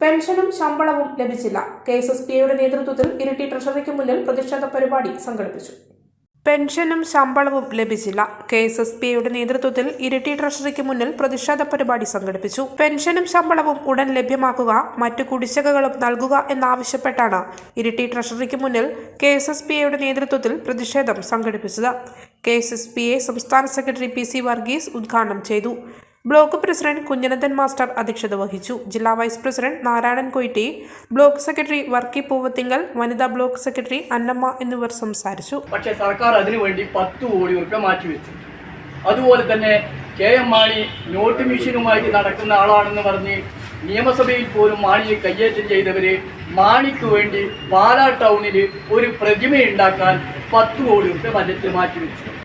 പെൻഷനും ശമ്പളവും ലഭിച്ചില്ല. കെ എസ് എസ് പി ഐയുടെ നേതൃത്വത്തിൽ ഇരിട്ടി ട്രഷറിക്ക് മുന്നിൽ പ്രതിഷേധ പരിപാടി സംഘടിപ്പിച്ചു. പെൻഷനും ശമ്പളവും ലഭിച്ചില്ല. കെ എസ് എസ് പി ഐയുടെ നേതൃത്വത്തിൽ ഇരിട്ടി ട്രഷറിക്ക് മുന്നിൽ പ്രതിഷേധ പരിപാടി സംഘടിപ്പിച്ചു. പെൻഷനും ശമ്പളവും ഉടൻ ലഭ്യമാക്കുക മറ്റു കുടിശ്ശികകളും നൽകുക എന്നാവശ്യപ്പെട്ടാണ് ഇരിട്ടി ട്രഷറിക്ക് മുന്നിൽ കെ എസ് എസ് പി ഐയുടെ നേതൃത്വത്തിൽ പ്രതിഷേധം സംഘടിപ്പിച്ചത്. K S S P I സംസ്ഥാന സെക്രട്ടറി പി സി വർഗീസ് ഉദ്ഘാടനം ചെയ്തു. ബ്ലോക്ക് പ്രസിഡന്റ് കുഞ്ഞനന്ദൻ മാസ്റ്റർ അധ്യക്ഷത വഹിച്ചു. ജില്ലാ vice president Narayanan Koytti block secretary Varkey Poovathinkal വനിതാ ബ്ലോക്ക് സെക്രട്ടറി അന്നമ്മ എന്നിവർ സംസാരിച്ചു. പക്ഷേ സർക്കാർ അതിനുവേണ്ടി പത്ത് കോടി റുപ്യ മാറ്റിവെച്ചു അതുപോലെ തന്നെ കെ എം മാണി നോട്ട് മെഷീനുമായിട്ട് നടക്കുന്ന ആളാണെന്ന് പറഞ്ഞ് നിയമസഭയിൽ പോലും മാണിയെ കയ്യേറ്റം ചെയ്തവര് മാണിക്ക് വേണ്ടി പാലാ ടൗണിൽ ഒരു പ്രതിമ ഉണ്ടാക്കാൻ പത്ത് കോടി റുപ്യ ബജറ്റ് മാറ്റിവെച്ചു